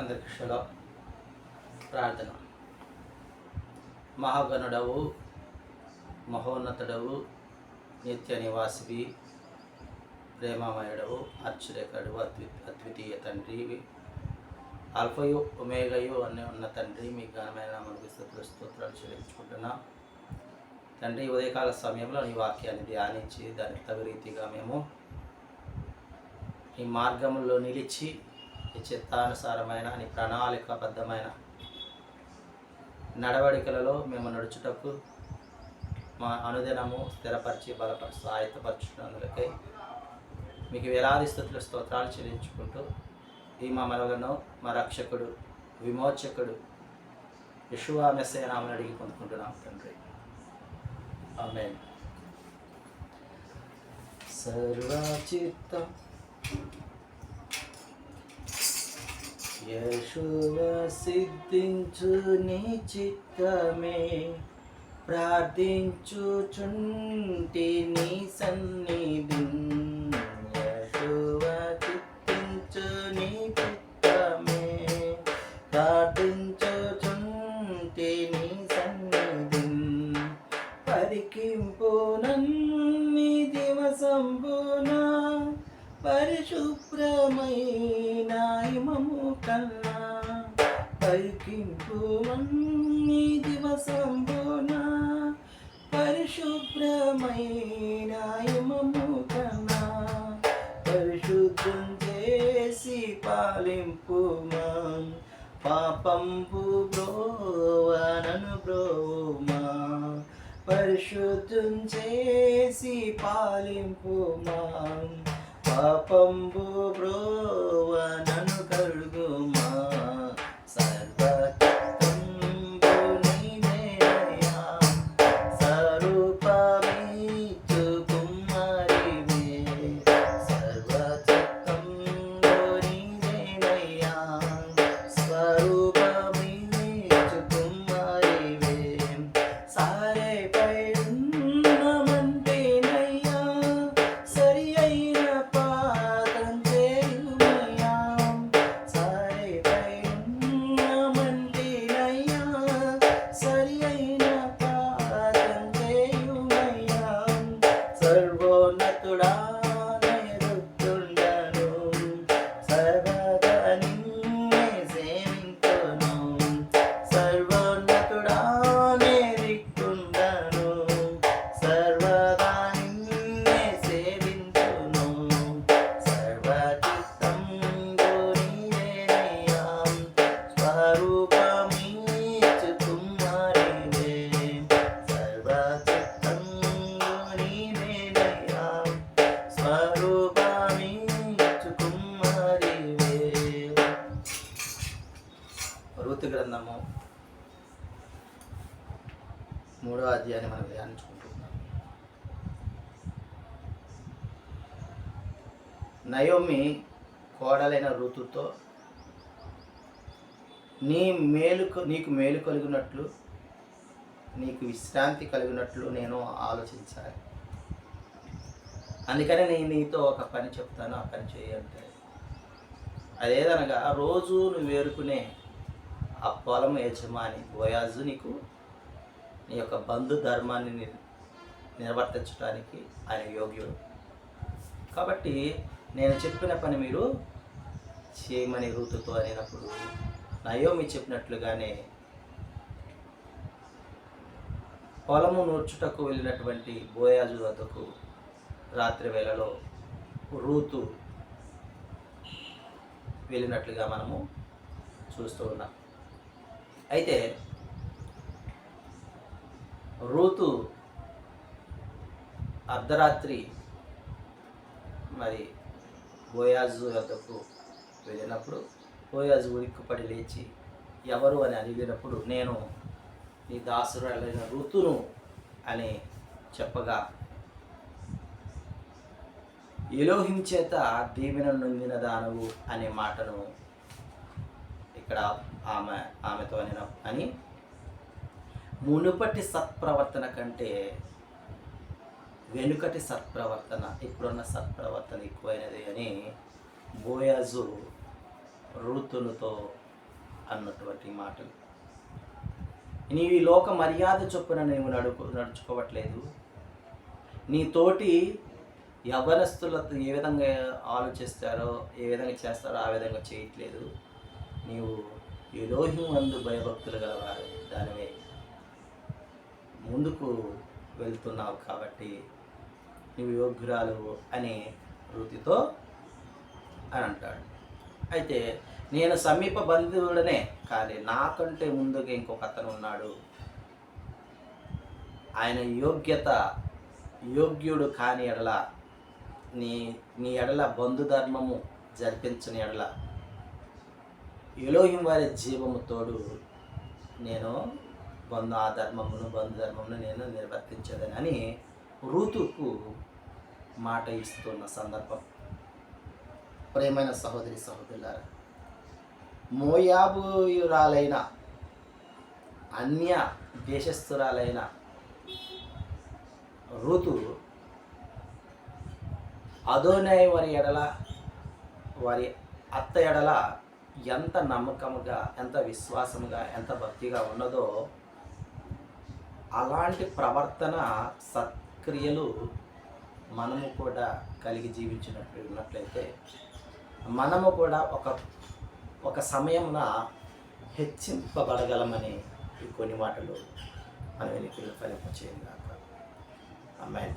అందరికి శలో ప్రార్థన. మహాగణుడవు మహోన్నతుడవు నిత్య నివాసివి ప్రేమమయుడవు అర్చురేఖడు అద్వి అద్వితీయ తండ్రి అల్ఫయు ఒమేగయు అనే ఉన్న తండ్రి మీ ఘనమైన మనకి స్థుతులు స్తోత్రాలు చెల్లించుకుంటున్నా. తండ్రి ఉదయకాల సమయంలో నీ వాక్యాన్ని ధ్యానించి దానికి తగు రీతిగా మేము ఈ మార్గంలో నిలిచి నీ చిత్తానుసారమైన నీ ప్రణాళికాబద్ధమైన నడవడికలలో మేము నడుచుటకు మా అనుదినము స్థిరపరిచి బలపరిచి సాయత్తపరచున్నందులకై మీకు వేలాది స్థుతుల స్తోత్రాలు చెల్లించుకుంటూ ఈ మా మనలను మా రక్షకుడు విమోచకుడు యశువా మెస్సే నామని అడిగి పొందుకుంటున్నాం తండ్రి. ఆమె సర్వచిత్తం యశువ సిద్ధించు నీ చిత్తమే. ప్రార్థించుచుంటి నీ సన్నిధి. యశువ చిత్తించు నీ చిత్తమే. ప్రార్థించుచుంటి నీ సన్నిధి. పరికింపు నన్ని దివసంబున. పరిశుభ్రమైన కన్నా పరికింపు నన్ని దివసంబున? పరిశుభ్రమైన ఇమము కన్నా? పరిశుద్ధం చేసి పాలింపు పాపంపు బ్రోవనను బ్రోమా పరిశుద్ధం చేసి పాలింపు పాపంబు బ్రోవనను కడుగుమా? Oh, మూడో అధ్యాయాన్ని మనం ధ్యానించుకుంటున్నాం. నయోమి కోడలైన ఋతుతో నీ మేలు నీకు మేలు కలిగినట్లు నీకు విశ్రాంతి కలిగినట్లు నేను ఆలోచించాలి. అందుకనే నేను నీతో ఒక పని చెప్తాను ఆ పని చేయంటే అదేదనగా రోజు నువ్వు వేరుకునే ఆ పొలం యజమాని బోయాజు నీకు నీ యొక్క బంధు ధర్మాన్ని ని- నిర్వర్తించడానికి ఆయన యోగ్యుడు. కాబట్టి నేను చెప్పిన పని మీరు చేయమని ఋతుతో అనేటప్పుడు నయోమి చెప్పినట్లుగానే పొలము నూర్చుటకు వెళ్ళినటువంటి బోయాజు వద్దకు రాత్రి వేళలో రూతు వెళ్ళినట్లుగా మనము చూస్తూ ఉన్నాం. అయితే రూతు అర్ధరాత్రి మరి బోయాజు వద్దకు వెళ్ళినప్పుడు బోయాజు ఉలిక్కుపడి లేచి ఎవరు? అని అడిగినప్పుడు నేను నీ దాసురాలైన ఋతును అని చెప్పగా ఎలోహిం చేత దీవెన నొందిన దానవు అనే మాటను ఇక్కడ ఆమె ఆమెతో అని అని మునుపటి సత్ప్రవర్తన కంటే వెనుకటి సత్ప్రవర్తన ఇప్పుడున్న సత్ప్రవర్తన ఎక్కువైనది అని బోయాజు ఋతులతో అన్నటువంటి మాటలు. నీవి లోక మర్యాద చొప్పున నీవు నడుపు నడుచుకోవట్లేదు. నీ తోటి యవనస్తులతో ఏ విధంగా ఆలోచిస్తారో ఏ విధంగా చేస్తారో ఆ విధంగా చేయట్లేదు. నీవు ఎలోహిం అందు భయభక్తులు గలవారు. దానివే ముందుకు వెళ్తున్నావు కాబట్టి నువ్వు యోగ్యురాలు అనే వృత్తితో అని అంటాడు. అయితే నేను సమీప బంధువుడనే కానీ నాకంటే ముందుగా ఇంకొక అతను ఉన్నాడు. ఆయన యోగ్యత యోగ్యుడు కాని ఎడల నీ నీ ఎడల బంధుధర్మము జరిపించని ఎడల ఎలోహిం వారి జీవము తోడు నేను బంధు ఆ ధర్మమును బంధు ధర్మమును నేను నిర్వర్తించదని అని ఋతుకు మాట ఇస్తున్న సందర్భం. ప్రేమైన సహోదరి సహోదరులారా మోయాబుయురాలైన అన్య దేశస్థురాలైన ఋతు అదోనాయ్ వారి ఎడల వారి అత్త ఎడల ఎంత నమ్మకముగా ఎంత విశ్వాసముగా ఎంత భక్తిగా ఉన్నదో అలాంటి ప్రవర్తన సత్క్రియలు మనము కూడా కలిగి జీవించినట్లు ఉన్నట్లయితే మనము కూడా ఒక ఒక సమయమున హెచ్చింపబడగలమని ఈ కొన్ని మాటలు మన వెనుకలు ఫలింపచేయండి అమ్మాయి